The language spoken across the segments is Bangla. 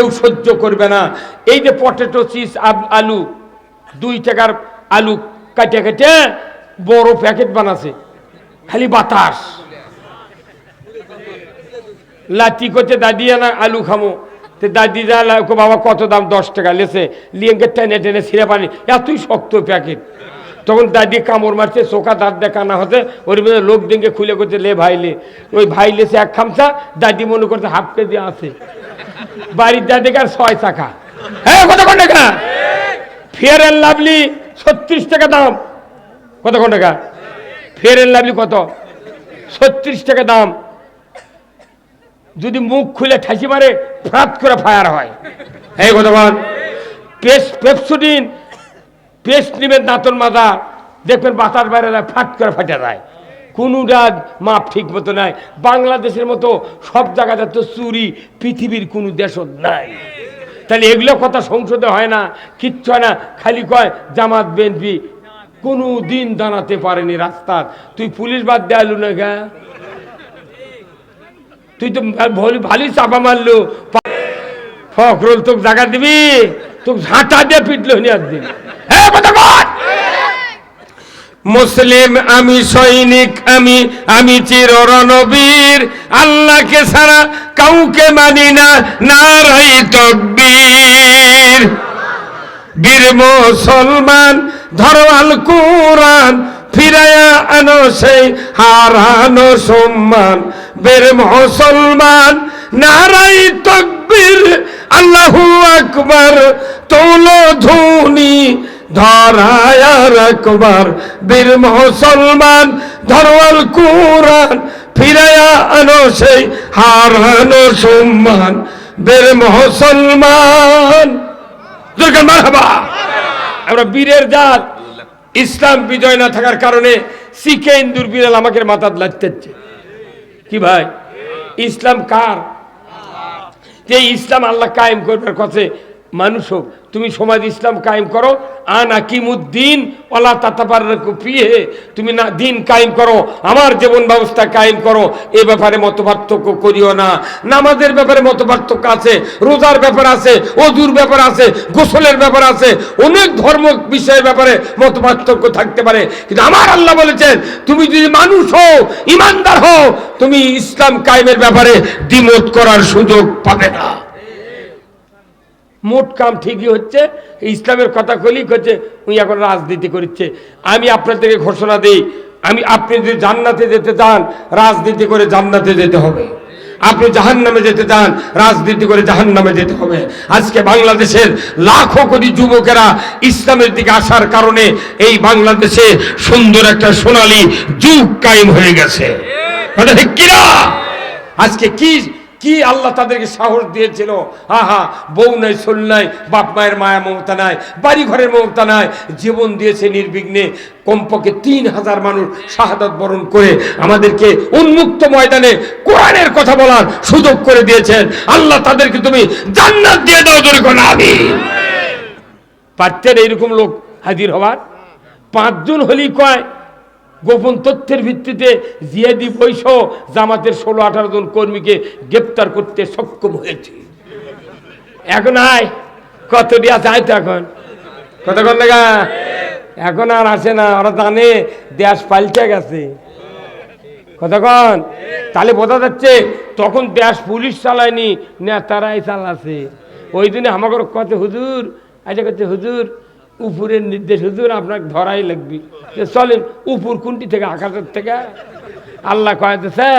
কেউ সহ্য করবে না। এই যে পটেটো চিজ আলু, দুই টাকার আলু কাটে কেটে বড় প্যাকেট বানাছে। খালি বাতাস। লাঠি করছে দাদি না আলু খামো। তো দাদি যা বাবা, কত দাম? দশ টাকা। লেছে। লিয়েঙ্গে টেনে টেনে ছিঁড়ে পানি এতই শক্ত প্যাকেট তখন দাদি কামড় মারছে, চোখা দাঁত দেখা না হতে ওর মধ্যে লোক দিনকে খুলে করছে লে ভাইলে ওই ভাই লেছে এক খামচা, দাদি মনে করছে, হাফ কেজি আছে। বাড়ির আর ছয় টাকা হ্যাঁ টাকা? ফেয়ার অ্যান্ড লাভলি ছত্রিশ টাকা দাম। টাকা? ফেয়ার অ্যান্ড লাভলি কত? ছত্রিশ টাকা দাম। যদি মুখ খুলে ঠাসি মারে, ফ্রাত করে ফায়ার হয়। এই কতক্ষণ পেস্ট পেপসুডিন পেস্ট নিবেন দাঁতন মাজা। দেখবেন বাতার বাইরে ফাট করে ফাটে যায়। কোনোটা মাপ ঠিক মতো নাই। বাংলাদেশের মতো সব জায়গাতে তো চুরি, পৃথিবীর কোনো দেশও নাই। তাহলে এগুলো কথা সংসদে হয় না, কিচ্ছু হয় না। খালি কয়, জামাত, বিএনপি, কোনো দিন দাঁড়াতে পারেনি রাস্তার। তুই পুলিশ বাদ দেয়ালু না গা তুই তো ভালো ভালোই চাপা মারলো। ফখরুল, তোকে জায়গা দিবি? তোকে ঝাঁটা দিয়ে পিটলো নি একদিন। হ্যাঁ। মুসলিম, আমি সৈনিক, আমি আমি চির রণবীর আল্লাহকে ছাড়া কাউকে মানি না, নারাই তকবীর। বীর মুসলমান ধরো আল কোরআন ফিরায়া আনো সেই হারানো সম্মান। বীর মুসলমান, নারাই তকবীর, আল্লাহু আকবার, তোলো ধুনি ধরায়া রাখবার বীর মুসলমান ধরো আল কোরআন ফিরায়া আনো সেই হারানো সম্মান। বীর মুসলমান। আমরা বীরের জাত। ইসলাম বিজয় না থাকার কারণে শিখে ইন্দুর বিড়াল আমাকে মাথাত লাগতেছে। কি ভাই? ইসলাম কার? যে ইসলাম আল্লাহ কায়েম করবার কাছে মানুষ হোক তুমি সমাজ ইসলাম কায়েম করো আন আকিমুদ্দিন ওলা তাতাবার পিয়ে তুমি না, দিন কায়েম করো, আমার জীবন ব্যবস্থা কায়েম করো, এ ব্যাপারে মত পার্থক্য করিও না। নামাজের ব্যাপারে মত পার্থক্য আছে, রোজার ব্যাপার আছে, অজুর ব্যাপার আছে, গোসলের ব্যাপার আছে, অনেক ধর্ম বিষয়ের ব্যাপারে মত পার্থক্য থাকতে পারে। কিন্তু আমার আল্লাহ বলেছেন, তুমি যদি মানুষ হও, ইমানদার হও, তুমি ইসলাম কায়েমের ব্যাপারে দ্বিমত করার সুযোগ পাবে না। মোট কাম ঠিকই হচ্ছে, ইসলামের কথা কলি হচ্ছে উনি এখন রাজনীতি করছে। আমি আপনাদেরকে ঘোষণা দিই, আমি, আপনি যদি জান্নাতে যেতে চান, রাজনীতি করে জান্নাতে যেতে হবে। আপনি জাহান নামে যেতে চান, রাজনীতি করে জাহান নামে যেতে হবে। আজকে বাংলাদেশের লাখো কোটি যুবকেরা ইসলামের দিকে আসার কারণে এই বাংলাদেশে সুন্দর একটা সোনালী যুগ কায়েম হয়ে গেছে। কিনা? আজকে কি কি আল্লাহ তাদেরকে সাহস দিয়েছিল? আহা বউ নাই সোল নাই, বাপ মায়ের মায়া মমতা নাই বাড়ি ঘরের মমতা নাই, জীবন দিয়েছে নির্বিঘ্নে, কমপক্ষে তিন হাজার মানুষ শাহাদাত বরণ করে আমাদেরকে উন্মুক্ত ময়দানে কোরআনের কথা বলার সুযোগ করে দিয়েছেন। আল্লাহ তাদেরকে তুমি জান্নাত দিয়ে দাও, জোরে কোন আমি পারতেন এইরকম লোক হাজির হওয়ার পাঁচজন হলেই কয় গোপন তথ্যের ভিত্তিতে জিয়াদি বৈশ জামাতের ষোলো, আঠারো জন কর্মীকে গ্রেপ্তার করতে সক্ষম হয়েছে। এখন আয় কতটি আছে আয় তো এখন? কতক্ষণ লাগা? এখন আর আসে না, ওরা জানে দেশ পাল্টে গেছে। কতক্ষণ তাহলে বোঝা যাচ্ছে, তখন দেশ পুলিশ চালায়নি, নেতারাই চালাছে। ওই দিনে আমাকে কত হুজুর আচ্ছা করছে হুজুর উপরের নির্দেশ হুজুর আপনাকে ধরাই লাগবে। যে চলেন, উপর কোনটি থেকে, আকাশের থেকে। আল্লাহ কয়েছে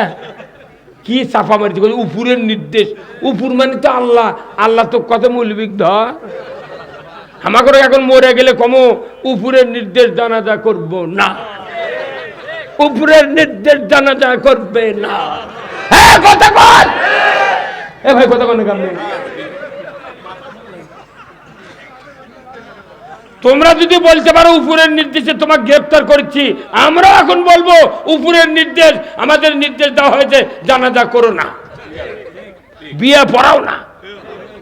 কি চাপা মারিছে বলে উপরের নির্দেশ। উপর মানে তো আল্লাহ। আল্লাহ তো কত মৌলবিক ধর। আমাকে এখন মরে গেলে কমো, উপরের নির্দেশ জানাজা করব না। উপরের নির্দেশ জানাজা করবে না। হ্যাঁ কথা কর এ ভাই, কথা কন কামনে? তোমরা যদি বলতে পারো উপরের নির্দেশে তোমাকে গ্রেপ্তার করছি, আমরা এখন বলব উপরের নির্দেশ, আমাদের নির্দেশ দেওয়া হয়েছে, জানাজা করো না। বিয়ে পড়াও না।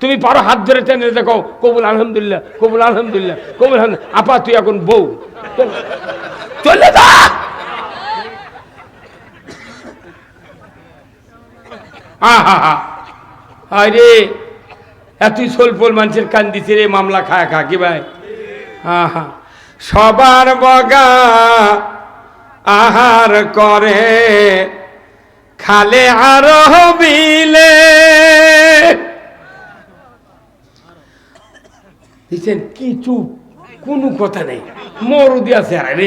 তুমি পারো হাত ধরে টেনে দেখো, কবুল আলহামদুলিল্লাহ কবুল আলহামদুলিল্লাহ, কবুল আপা, তুই এখন বউ। চলে যা! আরে এতই সোলপোল মানুষের কান্দিছে রে, মামলা খায় খা কি ভাই। সবার বগা আহার করে। খালে আর বিলে দিচ্ছেন কি চুপ? কোনো কথা নেই। মরুদি আছে আর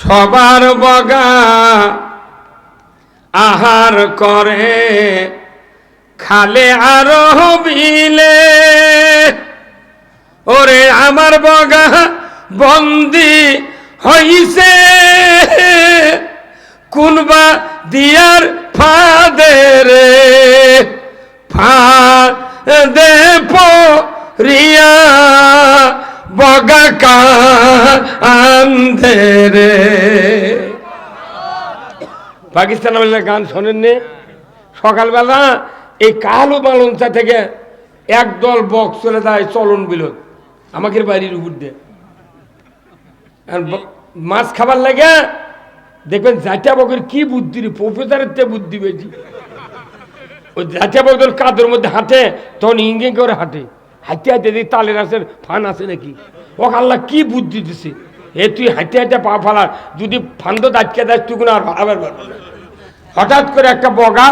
সবার বগা আহার করে। খালে আর বিলে ওরে আমার বগা বন্দি হইছে। কোনবা দিয়ার ফাদে রে? ফাদে পরিয়া বগা কান্দে রে। পাকিস্তান গান শোনেননি? সকালবেলা এই কালো মালঞ্চা থেকে একদল বক্স চলে যায় চলন বিলোদ আমাকে বাড়ির উপর দিয়ে। মাছ খাবার লাগে, দেখবেন জাটিয়া বকের কি বুদ্ধি প্রফেসরের তে বুদ্ধি বেশি। ওই জাটিয়া বকর কাদের মধ্যে হাঁটে, তখন ইঙ্গে করে হাঁটে। হাঁটতে হাঁটতে দেখি তালের আসের ফান আছে নাকি। ও আল্লাহ কি বুদ্ধি দিছে। এ তুই হাঁটতে হাঁটতে পা ফালার যদি ফান্দ আটকে দেয়, তুই কোনো আর আবার হঠাৎ করে একটা বগা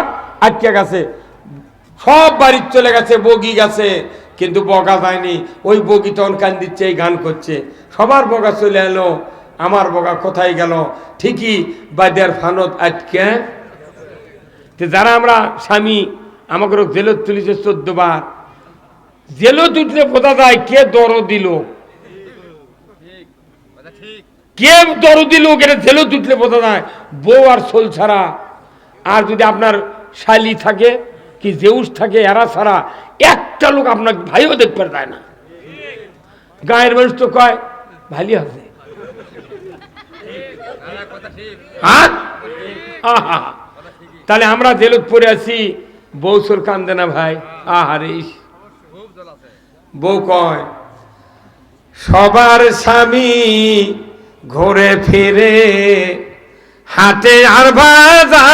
আটকে গেছে। সব বাড়ির চলে গেছে, বগি গেছে, কিন্তু বগা যায়নি। ওই বগি তখন কান দিচ্ছে, এই গান করছে। সবার বগা চলে এলো, আমার বগা কোথায় গেল? ঠিকই বাদের ফানত আটকে যারা আমরা স্বামী, আমাকে জেলত তুলিছে চোদ্দ বার। জেলত উঠলে বোঝা যায় কে দর দিল। কে দর দিল এটা জেলত উঠলে বোঝা যায়, বউ আর সোল ছাড়া। আর যদি আপনার শালি থাকে কি জেউস থাকে, এরা ছাড়া একটা লোক আপনার ভাইও দেখতে যায় না গায়ের মানুষ তো কয় ভালি হবে হ্যাঁ? তাহলে আমরা জেলত পড়ে আছি, বউ সোর কান্দে না ভাই আহারে। বউ কয়, সবার স্বামী ঘুরে ফিরে, হাটে আর বাজারে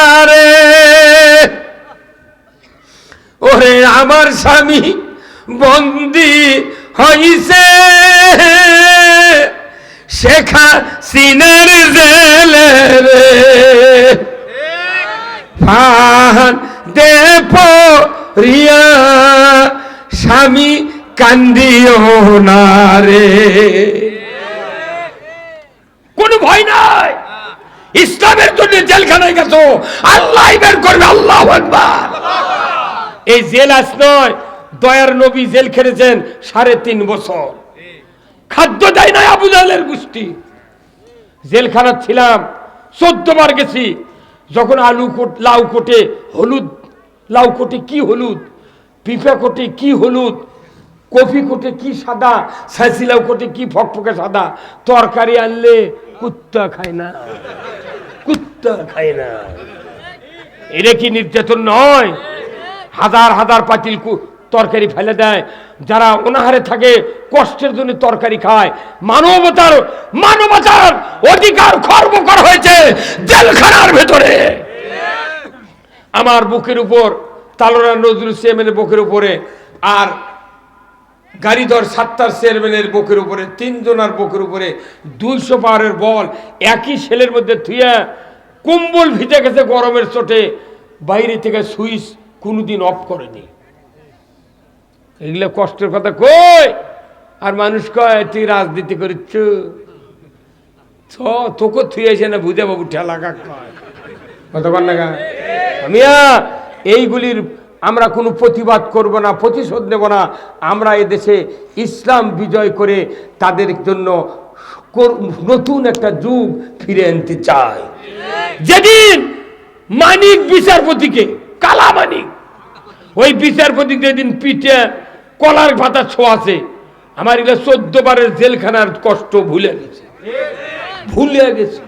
স্বামী বন্দি হইছে। শেখা সিনের জেলে রে। ফান দে রিয়া স্বামী কান্দিও না রে। কোনো ভয় নাই। ইসলামের জন্য জেলখানায় গেছো। আল্লাহ বের করবে, আল্লাহ একবার এই জেল আস নয়, দয়ার নবী জেল খেটেছেন সাড়ে তিন বছর। খাদ্য দেয় না আবু জাহেলের গোষ্ঠী। জেলখানা ছিলাম, চোদ্দ বার গেছি, যখন আলু কোট লাউ কোটে হলুদ, লাউ কোটে কি হলুদ পিঁপা কোটে কি হলুদ, কফি কোটে কি সাদা সাইসি লাউ কোটে কি ফকফকে সাদা, তরকারি আনলে কুত্তা খায় না। কুত্তা খায় না। এটা কি নির্যাতন নয়? হাজার হাজার পাতিল তরকারি ফেলে দেয়। যারা অনাহারে থাকে, কষ্টের জন্য তরকারি খায়। মানবতার মানবতার অধিকার খর্ব করা হয়েছে জেলখানার ভেতরে। আমার বুকের উপর তালোরা নজরুল চেয়ারম্যানের বুকের উপরে আর গাড়িধর সাত্তার চেয়ারম্যানের বুকের উপরে, তিনজনার বুকের উপরে দুইশো পাওয়ারের বল একই সেলের মধ্যে থুয়ে কুম্বল ভিজে গেছে গরমের চোটে। বাইরে থেকে সুইচ কোনোদিন অফ করেনি। এগুলো কষ্টের কথা কই? আর মানুষ কয়, তুই রাজনীতি করিচ্ছ? তোকে থুয়েছে না বুঝে বাবু ঠেলা কাক কতক্ষণ না আমিয়া, এইগুলির আমরা কোনো প্রতিবাদ করব না, প্রতিশোধ নেব না। আমরা এদেশে ইসলাম বিজয় করে তাদের জন্য নতুন একটা যুগ ফিরে আনতে চাই। যেদিন মানিক বিচারপতিকে ওই বিচারপতি যেদিন পিঠে কলার পাতা ছোঁয়াছে, আমার এগুলো চোদ্দ বারের জেলখানার কষ্ট ভুলে গেছে। ভুলে গেছে।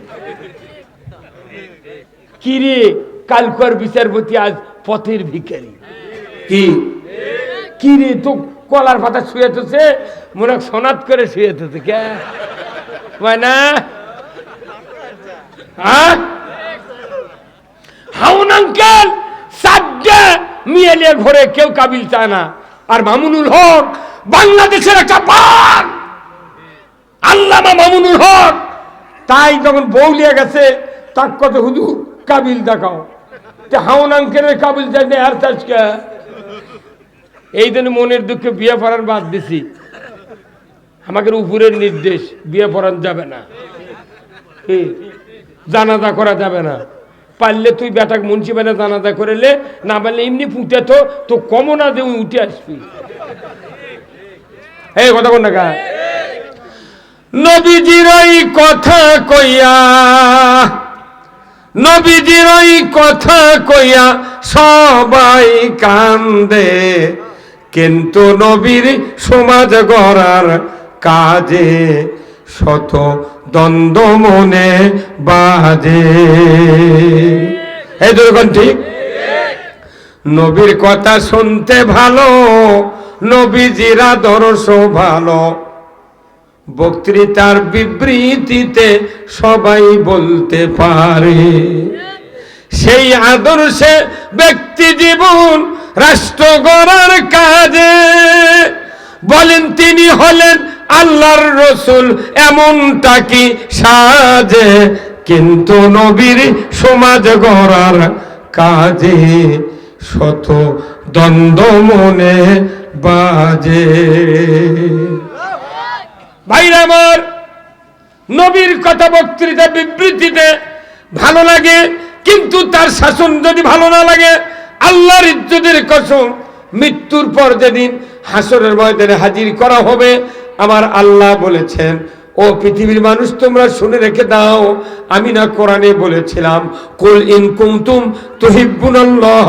কিরে কালকার বিচারপতি আজ পথের ভিখারি। কি? কিরে তো কলার পাতা শুয়েতেছে মনে হয় সনাত করে শুয়েতেছে কে? হয় না? হ্যাঁ আঙ্কেল! চারটে মিয়েলিয়ে ঘরে কেউ কাবিল চায় না। আর মামুনুল হক বাংলাদেশের একটা বাঘ। আল্লামা মামুনুল হক। তাই যখন বউলিয়া গেছে, তাক কত হুদু কাবিল দেখাও। হাউন আঙ্কেলের কাবিল চাই না আর চাষকে এই জন্য মনের দুঃখে বিয়ে পড়ার বাদ দিছি। আমাকে উপরের নির্দেশ, বিয়ে পড়ান যাবে না? জানাজা করা যাবে না। পারলে তুই বেটাক মুন্সি বেনা জানাজা করেলে না পারলে এমনি ফুটে তো তো কমও না দিয়ে উঠে আসবি। এই কথা কোন না নবীজির ওই কথা কইয়া, নবীজির ওই কথা কইয়া সবাই কান্দে। কিন্তু নবীর সমাজ গড়ার কাজে শত দ্বন্দ্ব মনে বাজে এই দুর্গণ ঠিক? নবীর কথা শুনতে ভালো, নবীজিরা দর্শ ভালো। বক্তৃতার বিবৃতিতে সবাই বলতে পারে, সেই আদর্শে ব্যক্তি জীবন রাষ্ট্র গড়ার কাজে। বলেন তিনি হলেন আল্লাহর রসুল এমনটা কি সাজে? কিন্তু নবীর সমাজ গড়ার কাজে শত দ্বন্দ্ব মনে বাজে। ভাইরা আমার, নবীর কথা বক্তৃতা বিবৃতিতে ভালো লাগে, কিন্তু তার শাসন যদি ভালো না লাগে, আল্লাহর ইজ্জতের কসম, মৃত্যুর পর যেদিন হাসরের ময়দানে হাজির করা হবে আমার আল্লাহ বলেছেন, ও পৃথিবীর মানুষ, তোমরা শুনে রেখে দাও, আমি না কোরআনে বলেছিলাম, কুল ইন কুনতুম তুহিব্বুনাল্লাহ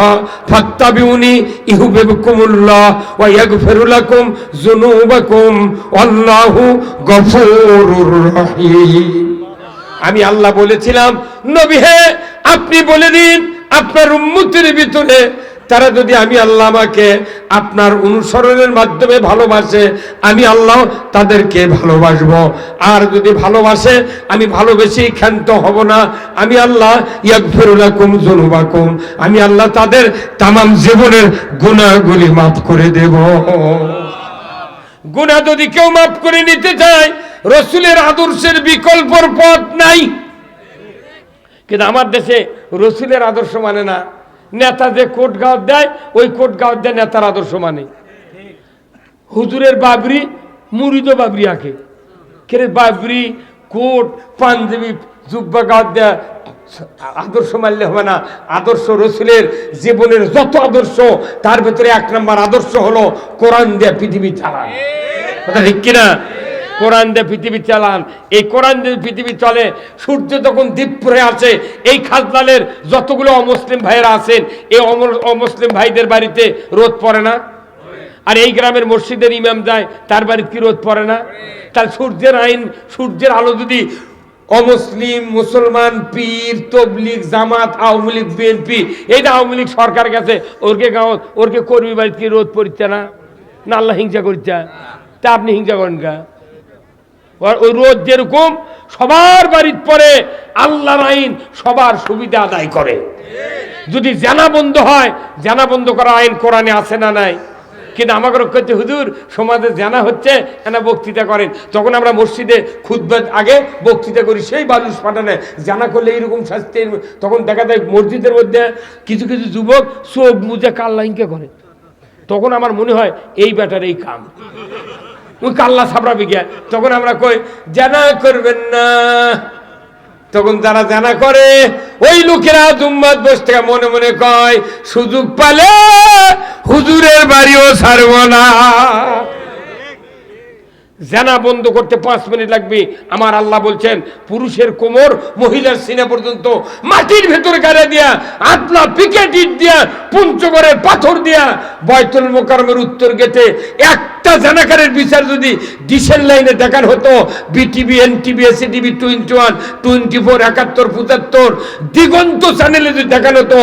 ফাত্তাবিউনি ইউহিব্বুকুমুল্লাহ ওয়া ইয়াগফিরু লাকুম যুনুবাকুম আল্লাহু গফুরুর রহিম. আমি আল্লাহ বলেছিলাম, নবী হে, আপনি বলে দিন, আপনার উম্মতের ভিতরে তারা যদি আমি আল্লাহ আমাকে আপনার অনুসরণের মাধ্যমে ভালোবাসে, আমি আল্লাহ তাদেরকে ভালোবাসবো। আর যদি ভালোবাসে, আমি ভালোবেসেই ক্ষান্ত হব না। আমি আল্লাহ ইয়াকফিরুলাকুম জুনুবাকুম আমি আল্লাহ তাদের তামাম জীবনের গুণাগুলি মাফ করে দেব। গুণা যদি কেউ মাফ করে নিতে চায়, রসুলের আদর্শের বিকল্পর পথ নাই। কিন্তু আমার দেশে রসুলের আদর্শ মানে না। নেতা যে কোট গাঁত দেয়, ওই কোট গাঁত দেয় নেতার আদর্শ মানে। হুজুরের বাবরি, মুরিদ বাবরি আঁকে। কেরে বাবরি, কোট, পাঞ্জাবি, জুব্বা গাঁত দেয়, আদর্শ মানলে হবে না। আদর্শ রসুলের জীবনের যত আদর্শ, তার ভেতরে এক নম্বর আদর্শ হলো কোরআন দিয়ে পৃথিবী চালান। কথা ঠিক কিনা? কোরআন দিয়ে পৃথিবী চালান। এই কোরআন দিয়ে পৃথিবী চলে, সূর্য যখন দ্বীপপুরে আছে এই খাজলালের যতগুলো অমুসলিম ভাইয়েরা আছেন, এই অম- অমুসলিম ভাইদের বাড়িতে রোদ পড়ে না? আর এই গ্রামের মসজিদের ইমাম যায়, তার বাড়িতে কি রোদ পড়ে না? তার সূর্যের আইন, সূর্যের আলো যদি অমুসলিম, মুসলমান, পীর, তবলিগ, জামাত, আওয়ামী লীগ, বিএনপি এইটা আওয়ামী লীগ সরকার গেছে, ওরকে গাঁও, ওরকে কর্মী বাড়িতে কি রোদ পড়ছে না? না, আল্লাহ হিংসা করছে। তা আপনি হিংসা করেন আর ওই রোদ যেরকম সবার বাড়ির পরে আল্লাহর আইন সবার সুবিধা আদায় করে। যদি জানা বন্ধ হয়, জানা বন্ধ করা আইন কোরআনে আছে না নাই? কিন্তু আমাকে করতে হুজুর, সমাজে জানা হচ্ছে এনা বক্তৃতা করেন? তখন আমরা মসজিদে খুদ্বাদ আগে বক্তৃতা করি, সেই বালুস পাঠানে জানা করলে এইরকম শাস্তি তখন দেখা যায় মসজিদের মধ্যে কিছু কিছু যুবক চোখ মুজে কাল্লাইনকে করে। তখন আমার মনে হয়, এই ব্যাটার এই কাম। কাল্লা সাবরাবি গিয়া। তখন আমরা কই, জানা করবেন না। তখন যারা জানা করে, ওই লোকেরা দুম্বাদ বসে থেকে, মনে মনে কয়, সুযোগ পালে হুজুরের বাড়িও ছাড়ব না। জানা বন্ধ করতে পাঁচ মিনিট লাগবে। আমার আল্লাহ বলছেন, পুরুষের কোমর মহিলার সিনা পর্যন্ত, মাটির ভেতরে গাড়ে দিয়া, আতলা পিকেট ইট দিয়া, পঞ্চগড়ের পাথর দিয়া, বয়তুল মোকারমের উত্তর গেটে একটা জানাকারের বিচার যদি ডিসেল লাইনে দেখার হতো, বিটিভি, এনটিভি, এসিটিভি টোয়েন্টি ওয়ান টোয়েন্টি ফোর একাত্তর, পঁচাত্তর, দিগন্ত চ্যানেলে যদি দেখানো হতো,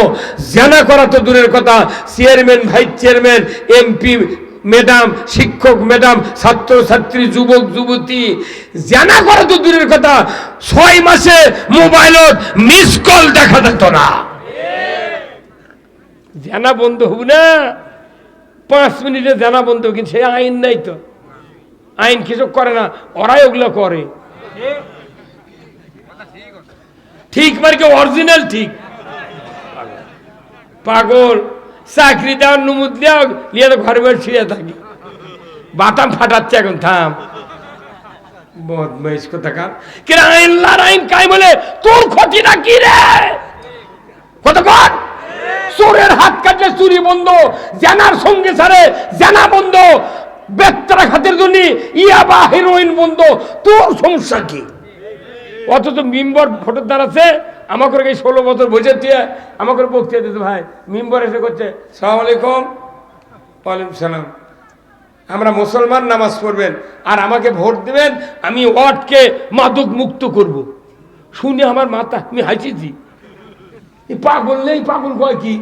জানা করা তো দূরের কথা, chairman, vice chairman, MP madam শিক্ষক ম্যাডাম ছাত্র, ছাত্রী, যুবক, যুবতী, জানা করা তো দূরের কথা, ছয় মাসে মোবাইলত মিস কল দেখা যেত না। জানা বন্ধ হব না। পাঁচ মিনিটে জানা বন্ধ, কিন্তু সে আইন নাই তো। আইন কিছু করে না, ওরাই ওগুলো করে। ঠিক মানে কি অরিজিনাল ঠিক। পাগল। চাকরি দেওয়ার নুমুদ দেওয়া নিয়ে তো ঘরে বসে শুয়ে থাকি। বাটাম ফাটাচ্ছে এখন থাম। বদমাইশ কোথাকার? কি রে, আইনলার আইন কাই বলে তোর ক্ষতিটা কি রে? কতক্ষণ? চোরের হাত কাটলে চুরি বন্ধ জানার সঙ্গে সারে জানা বন্ধ বেত্তরা খাতের জন্য ইয়াবা হেরোইন বন্ধ। তোর সমস্যা কি? অথচ মিম্বর ভোটের দ্বার আমাকে এই ষোলো বছর বসে দিয়ে আমাকে বক্তৃতা দিতে ভাই। মিম্বর এসে করছে, সালাম আলাইকুম। ওয়ালাইকুম সালাম। আমরা মুসলমান নামাজ পড়বেন, আর আমাকে ভোট দেবেন, আমি ওয়ার্ডকে মাদক মুক্ত করব। শুনে আমার মাথা, আমি হাসিছি পাগল নেই, পাগল কয় কি?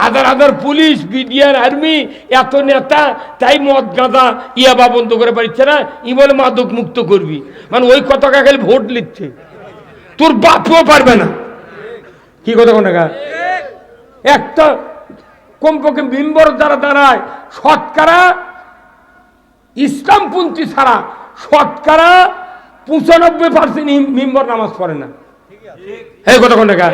হাজার হাজার পুলিশ, বিডিআর, আর্মি, এত নেতা, তাই মদ গাঁদা, ইয়াবা বন্ধ করে পারছে না ই বলে মাদক মুক্ত করবি। মানে ওই কথাটা খালি ভোট লিখছে। তোর বাপও পারবে না। কি কথা কোন একটা কমপক্ষে মেম্বর দ্বারা দাঁড়ায়, শতকরা ইসলামপন্থী ছাড়া শতকরা পঁচানব্বই পার্সেন্ট মেম্বর নামাজ পড়ে না। এই কথা কোন টাকা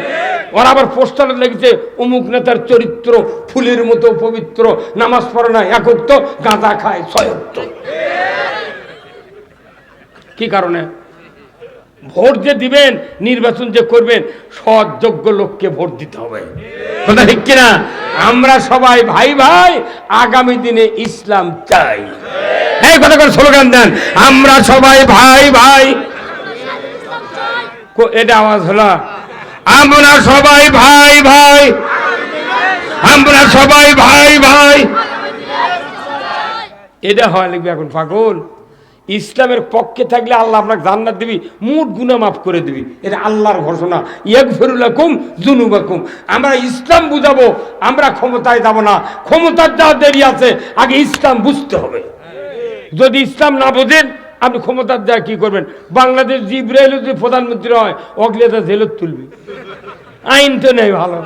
ওরা আবার পোস্টারে লেগেছে অমুক নেতার চরিত্র ফুলের মতো পবিত্র, নামাজ পড়ে না একক তো গাঁদা খায় সয়ত্ত কি কারণে? ভোট যে দিবেন, নির্বাচন যে করবেন সৎ যোগ্য লোককে ভোট দিতে হবে। কথা ঠিক কিনা? আমরা সবাই ভাই ভাই আগামী দিনে ইসলাম চাই। স্লোগান দেন। আমরা সবাই ভাই ভাই। এটা আওয়াজ হলো। আমরা সবাই ভাই ভাই। আমরা সবাই ভাই ভাই। এটা হয় লিখবে এখন পাগল। ইসলামের পক্ষে থাকলে আল্লাহ আপনাকে জান্নাত দিবি মুঠ গুনা মাফ করে দিবি। এটা আল্লাহর ঘোষণা। ইয়েক ফেরুলাকুম জুনুবাকুম আমরা ইসলাম বুঝাবো, আমরা ক্ষমতায় যাব না। ক্ষমতার যা দেরি আছে, আগে ইসলাম বুঝতে হবে। যদি ইসলাম না বোঝেন, আপনি ক্ষমতার যা কি করবেন? বাংলাদেশ জিব্রাইল যদি প্রধানমন্ত্রী হয় অগলেতা জেলত তুলবি। আইন তো নেই ভালো।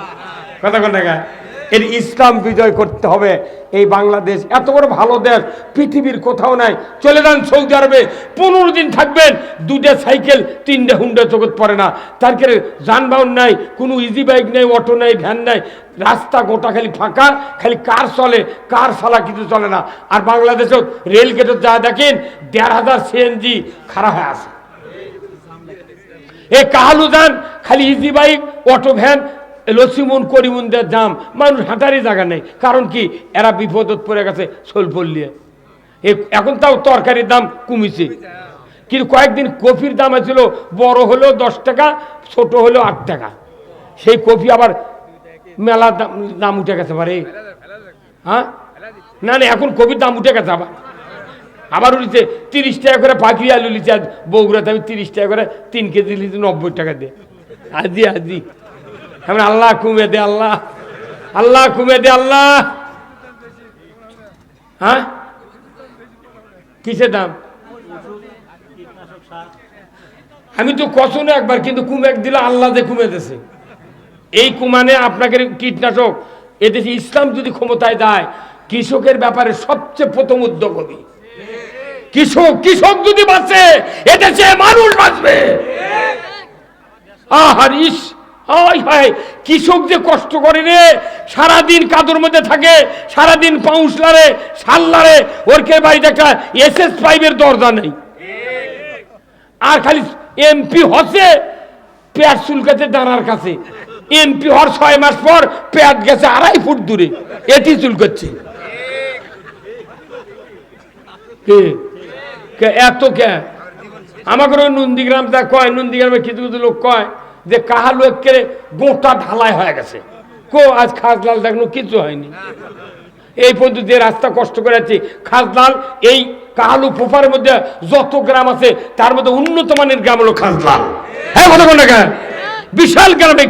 কথা জায়গায়? এর ইসলাম বিজয় করতে হবে। এই বাংলাদেশ এত বড় ভালো দেশ, পৃথিবীর কোথাও নাই। চলে যান সৌদি আরবে, পনেরো দিন থাকবেন দুটা সাইকেল, তিনটা হুন্ডা জগৎ পড়ে না। তার করে যানবাহন নাই, কোনো ইজি বাইক নেই অটো নেই ভ্যান নাই। রাস্তা গোটা খালি ফাঁকা, খালি কার চলে, কার সালা কিছু চলে না। আর বাংলাদেশেও রেল গেটে যা দেখেন, দেড় হাজার সিএনজি খারাপ হয়ে আছে। এ কাহালু যান, খালি ইজি বাইক অটো ভ্যান লসিমন করিমুনদের দাম মানুষ হাঁটারই জায়গা নেই। কারণ কি? এরা বিপদত পড়ে গেছে সোল পড়লিয়ে এ, এখন তাও তরকারির দাম কমেছে। কিন্তু কয়েকদিন কফির দাম ছিল বড় হলেও দশ টাকা, ছোট হলেও আট টাকা। সেই কফি আবার মেলা দাম দাম উঠে গেছে পারে হ্যাঁ? না না, এখন কফির দাম উঠে গেছে আবার। আবার উঠেছে, তিরিশ টাকা করে পাখি আলু লিচে আজ বগুড়াতে আমি তিরিশ টাকা করে তিন কেজি লিচে নব্বই টাকা দে। আজি আজি আমি আল্লাহ কুমে দে, আল্লাহ। আল্লাহ কুমে দে, আল্লাহ। হ্যাঁ? কিসের দাম? আমি তো কষনো একবার, কিন্তু কুমেক দিলে আল্লাহ যে কুমে দিছে এই কুমানে আপনাকে কীটনাশক, এদেশে ইসলাম যদি ক্ষমতায় দেয়, কৃষকের ব্যাপারে সবচেয়ে প্রথম উদ্যোগ হবে। কৃষক কৃষক যদি বাঁচে, এদেশে মানুষ বাঁচবে। আহার, ইস। হায় হায় কৃষক যে কষ্ট করে রে। সারাদিন কাদুর মধ্যে থাকে, সারাদিন পাউস লারে শাল লারে ওরকে বাড়িতে একটা এস এস ফাইভের দরজা নেই। আর খালি এমপি হচ্ছে পেট চুলকাতে দাঁড়ার কাছে। এমপি হওয়ার ছয় মাস পর পেট গেছে আড়াই ফুট দূরে। এটি চুলকাচ্ছে। এত কে? আমাকে নন্দীগ্রাম যা কয়? নন্দীগ্রামে কিছু কিছু লোক কয় যে কাহালু একেবারে গোটা ঢালাই হয়ে গেছে। কো, আজ খাসলাল দেখল, কিছু হয়নি। এই পর্যন্ত যে রাস্তা কষ্ট করে আছি খাসলাল এই কাহালু পোপার মধ্যে যত গ্রাম আছে, তার মধ্যে উন্নত মানের গ্রাম হলো খাসলাল হ্যাঁ বিশাল গ্রাম এই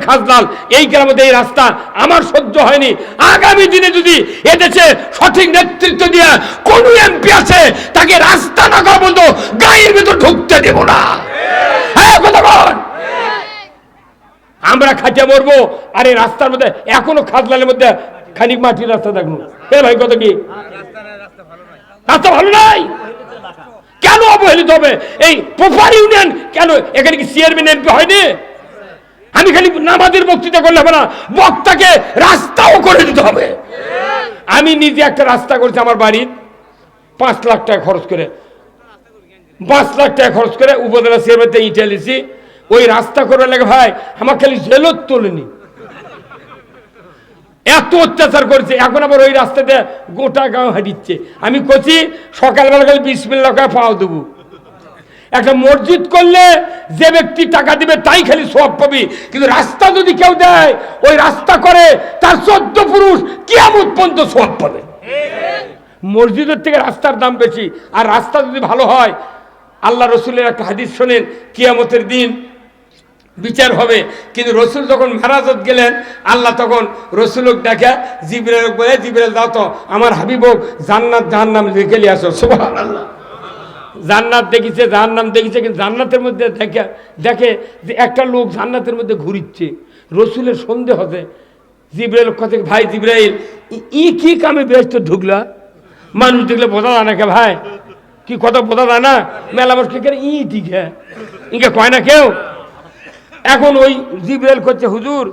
এই গ্রামে এই রাস্তা আমার সহ্য হয়নি। আগামী দিনে যদি এদেশে সঠিক নেতৃত্ব দিয়ে কোন এমপি আছে, তাকে রাস্তা না করা বলতো গায়ের ভিতর ঢুকতে দেব না। হ্যাঁ কথা বল। আমরা খাটিয়া মরবো। আর এই রাস্তার মধ্যে, এখনও খাজলালের মধ্যে খানিক মাটির রাস্তা দেখুন। এ ভাই কত কি? রাস্তা ভালো নাই? কেন অবহেলিত হবে? এই পোপার ইউনিয়ন কেন? এখানে কি চেয়ারম্যান, এমপি হয়নি? আমি খালি নামাজের বক্তৃতা করলে হবে না, বক্তাকে রাস্তাও করে দিতে হবে। আমি নিজে একটা রাস্তা করেছি আমার বাড়ির, পাঁচ লাখ টাকা খরচ করে। পাঁচ লাখ টাকা খরচ করে উপজেলা চেয়ারম্যানতে ইটে লিছি। ওই রাস্তা করে লাগে, ভাই আমার খালি জেলত তোলেনি। এত অত্যাচার করছে। এখন আবার ওই রাস্তাতে গোটা গাঁও হারিচ্ছে আমি কচি সকালবেলা খালি বিসমিল্লা করে পাওয়া দেবো। একটা মসজিদ করলে যে ব্যক্তি টাকা দিবে, তাই খালি সব পাবি। কিন্তু রাস্তা যদি কেউ দেয়, ওই রাস্তা করে তার চোদ্দ পুরুষ কিয়ামত পর্যন্ত সব পাবে। মসজিদের থেকে রাস্তার দাম বেশি। আর রাস্তা যদি ভালো হয়, আল্লাহ রসুলের একটা হাদিস শোনেন, কিয়ামতের দিন বিচার হবে। কিন্তু রসুল যখন মেরাজত গেলেন, আল্লাহ তখন রসুলক দেখে জিবরেল বলে জিবরেল দাও তো, আমার হাবিবক জান্নাত জাহান্নাম লিখে নিয়ে আসো। সুবহান আল্লাহ জান্নাত দেখিছে, জাহান্নাম দেখিছে, কিন্তু জান্নাতের মধ্যে দেখে দেখে যে একটা লোক জান্নাতের মধ্যে ঘুরিচ্ছে। রসুলের সন্দেহ হতে জিবরাইল কথা ভাই জিবরাইল, ই- কি কামে ব্যস্ত ঢুকলা? মানুষ দেখলে বোঝা যায় না কে ভাই? কি কথা বোঝা যায় না? মেলা মানুষ কে ই ঠিক হ্যাঁ ইকে কয় না কেউ? এখন ওই জিবরাইল করছে, হুজুর,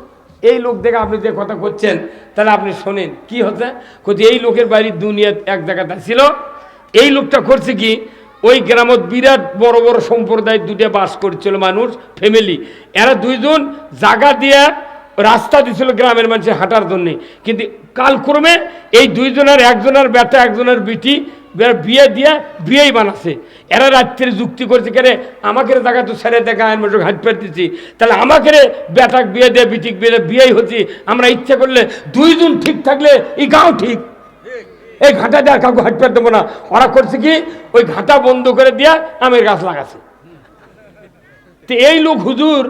এই লোক দেখে আপনি যে কথা করছেন তাহলে আপনি শোনেন, কি হচ্ছে? করছে এই লোকের বাড়ির দুনিয়া এক জায়গাতে ছিল। এই লোকটা করছে কি? ওই গ্রামত বিরাট বড় বড় সম্প্রদায় দুটো বাস করছিল মানুষ ফ্যামিলি এরা দুইজন জায়গা দিয়ে রাস্তা দিছিল গ্রামের মানুষের হাঁটার জন্যে। কিন্তু কালক্রমে এই দুইজনের, একজনের বেটা একজনের বিটি বিয়ে দিয়ে বিয়েই বানাচ্ছে এরা রাত্রে যুক্তি করছে কেরে আমাকে জায়গা তো ছেড়ে দেখা আমি হাত পের দিচ্ছি তাহলে আমাকে বেটাক বিয়ে দিয়ে বিটিক বিয়ে বিয়েই হচ্ছি। আমরা ইচ্ছে করলে দুইজন ঠিক থাকলে এই গাঁও ঠিক। এই ঘাটা দিয়ে আর কাউকে হাট পের দেবো না। ওরা করছে কি, ওই ঘাটা বন্ধ করে দিয়ে আমের গাছ লাগাচ্ছে তো এই লোক হুজুর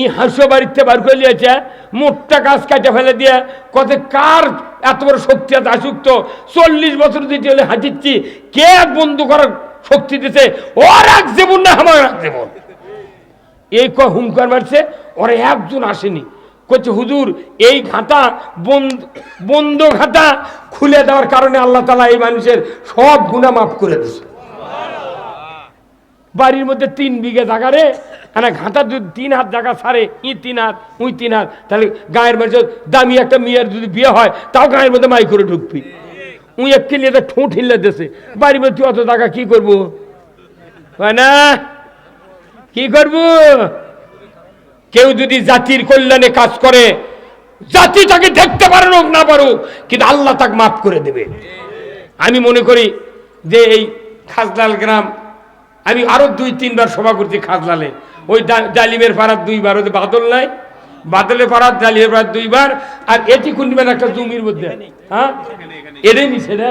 ই হাঁসো বাড়িতে বার করে নিয়েছে মোটটা গাছ কাটে ফেলে দিয়ে কত কার এত বড় শক্তি আছে আসুক্ত। চল্লিশ বছর দিতে হলে হাঁটিচ্ছি কে বন্ধু করার শক্তি দিতে ওর এক জীবন না, আমার এক জীবন। এই ক হুমকার মারছে, ওরা একজন আসেনি। করছে হুজুর, এই ঘাটা বন্ধ বন্ধ ঘাটা খুলে দেওয়ার কারণে আল্লাহ তালা এই মানুষের সব গুণা মাফ করে দিচ্ছে বাড়ির মধ্যে তিন বিঘে জায়গা রে মানে ঘাটা যদি তিন হাত জায়গা ছাড়ে ই তিন হাত, উই তিন হাত। তাহলে গায়ের মধ্যে দামি একটা মেয়ের যদি বিয়ে হয়, তাও গায়ের মধ্যে মাই করে ঢুকবি। উই এক কিলিয়ে ঠোঁট হিল্লে দেশে। বাড়ির মধ্যে অত জায়গা কি করব? না? কি করব? কেউ যদি জাতির কল্যাণে কাজ করে, জাতি তাকে দেখতে পারে হোক না পারুক, কিন্তু আল্লাহ তাকে মাফ করে দেবে। আমি মনে করি যে এই খাজলাল গ্রাম আমি আরও দুই তিনবার সভা করছি খাজলালে। ওই ডালিমের পাড়ার দুইবার ওদের বাদল নাই। বাদলের পাড়ার ডালিমের পাড়ার দুইবার। আর এটি কুন্ডিবার একটা জমির মধ্যে? হ্যাঁ? এটাই নিছে না?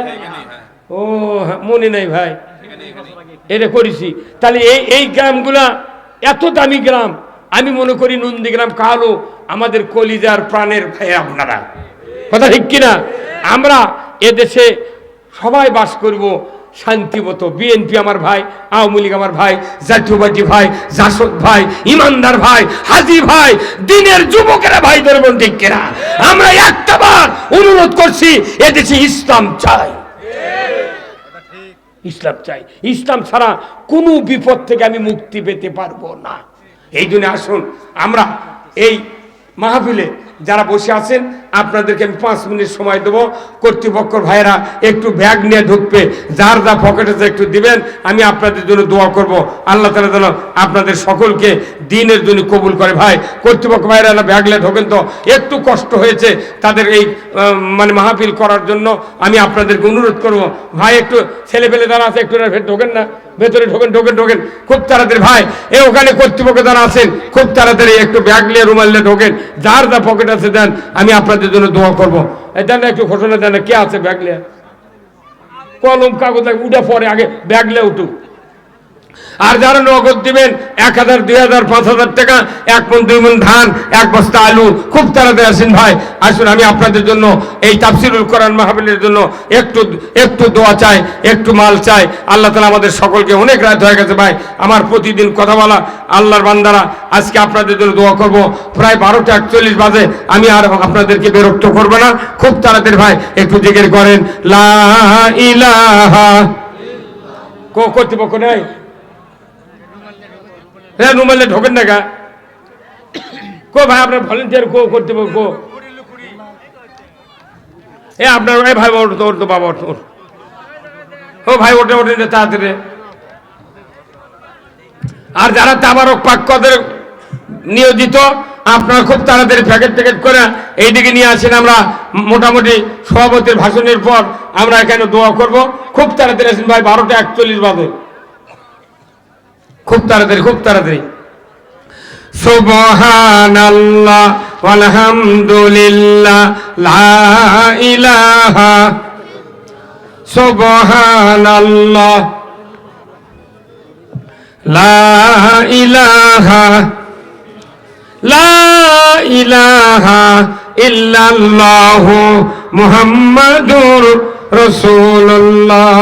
ও হ্যাঁ, মনে নাই ভাই। এটা করেছি। তাহলে এই এই গ্রামগুলা এত দামি গ্রাম। আমি মনে করি নন্দীগ্রাম কালো আমাদের কলিজার প্রাণের ভাই আপনারা। কথা ঠিক কিনা? আমরা এদেশে সবাই বাস করব। শান্তিমত বিএনপি আমার ভাই, আওয়ামী লীগ আমার ভাই জাতীয়বাদী ভাই, জাসদ ভাই, ইমানদার ভাই, হাজি ভাই, দিনের যুবকেরা ভাইদের বোন ঠিক কিনা? আমরা একটা বার অনুরোধ করছি, এদেশে ইসলাম চাই। ইসলাম চাই। ইসলাম ছাড়া কোনো বিপদ থেকে আমি মুক্তি পেতে পারব না। এই জন্য আসুন, আমরা এই মাহফিলে যারা বসে আছেন, আপনাদেরকে আমি পাঁচ মিনিট সময় দেবো। কর্তৃপক্ষ ভাইয়েরা একটু ব্যাগ নিয়ে ঢুকবে, যার যা পকেটে একটু দিবেন, আমি আপনাদের জন্য দোয়া করব। আল্লাহ তালা যেন আপনাদের সকলকে দিনের জন্য কবুল করে। ভাই, কর্তৃপক্ষ ভাইয়েরা ব্যাগ নিয়ে ঢোকেন তো, একটু কষ্ট হয়েছে তাদের এই মানে মাহফিল করার জন্য। আমি আপনাদেরকে অনুরোধ করব, ভাই, একটু ছেলে পেলে যারা আছে, একটু ঢোকেন না। ভেতরে ঢোকেন ঢোকেন ঢোকেন। খুব তাড়াতাড়ি, ভাই, এ ওখানে কর্তৃপক্ষ যারা আছেন, খুব তাড়াতাড়ি একটু ব্যাগ নিয়ে রুমাল নিয়ে ঢোকেন। যার যা পকেট আছে দেন, আমি আপনাদের জন্য দোয়া করব। দেন একটু ঘোষণা দেন কে আছে ব্যাগ নিয়ে? কলম, কাগজ উঠে পরে আগে ব্যাগ নিয়ে উঠুক। আর যারা নগদ দিবেন, এক হাজার, দুই হাজার, পাঁচ হাজার টাকা, এক মন দুই মন ধান, এক বস্তা আলু, খুব তাড়াতাড়ি আসেন ভাই। আসুন, আমি আপনাদের জন্য এই তাফসিরুল কোরআন মাহফিলের জন্য একটু একটু দোয়া চাই, একটু মাল চাই। আল্লাহ তালা আমাদের সকলকে অনেক রাত হয়ে গেছে ভাই। আমার প্রতিদিন কথা বলা আল্লাহর বান্দারা, আজকে আপনাদের জন্য দোয়া করব। প্রায় বারোটা একচল্লিশ বাজে, আমি আর আপনাদেরকে বিরক্ত করব না। খুব তাড়াতাড়ি ভাই, একটু জিজ্ঞেস করেন। লা ইলাহা কর্তৃপক্ষ নেই? হ্যাঁ রুমালে ঢোকেন না গা। কো ভাই, আপনার ভলেন্টিয়ার কো করতে কো। এ আপনার এই ভাই, ওর তো ওর তো বাবা, ওর তো, ওর। ও ভাই ওটা না তাড়াতাড়ি। আর যারা তাবারক পাক্যদের নিয়োজিত, আপনারা খুব তাড়াতাড়ি প্যাকেট প্যাকেট করে এইদিকে নিয়ে আসেন আমরা। মোটামুটি সভাপতির ভাষণের পর আমরা এখানে দোয়া করব। খুব তাড়াতাড়ি আসেন ভাই, বারোটা একচল্লিশ বাজে। খুব তাড়াতাড়ি খুব তাড়াতাড়ি। সুবহানাল্লাহ আলহামদুলিল্লাহ লা ইলাহা। সুবহানাল্লাহ, লা ইলাহা। লা ইলাহা ইল্লাল্লাহু মুহাম্মাদুর রাসূলুল্লাহ।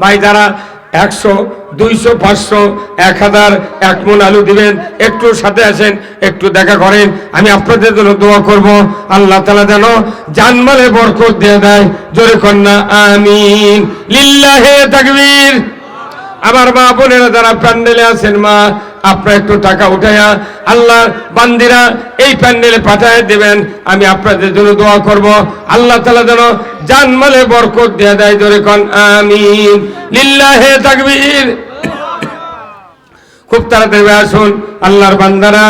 ভাই, যারা একশো, দুইশো, পাঁচশো, এক হাজার, এক মন আলু দিবেন, একটু সাথে আসেন, একটু দেখা করেন। আমি আপনাদের জন্য দোয়া করব, আল্লাহ তালা যেন জানমালে বরকত দিয়ে দেয়। জোরে কন্যা, আমিন। লিল্লাহে আমার মা বোনেরা যারা প্যান্ডেলে আছেন মা, আপনার একটু টাকা উঠাইয়া আল্লাহ বান্দিরা এই প্যান্ডেলে পাঠায় দেবেন। আমি আপনাদের জন্য দোয়া করব। আল্লাহ তালা যেন জানমালে বরকত দেয়া দেয় জোরে কন, আমিন। লিল্লাহে তাকবীর। খুব তাড়াতাড়ি আসুন, আল্লাহর বান্দারা।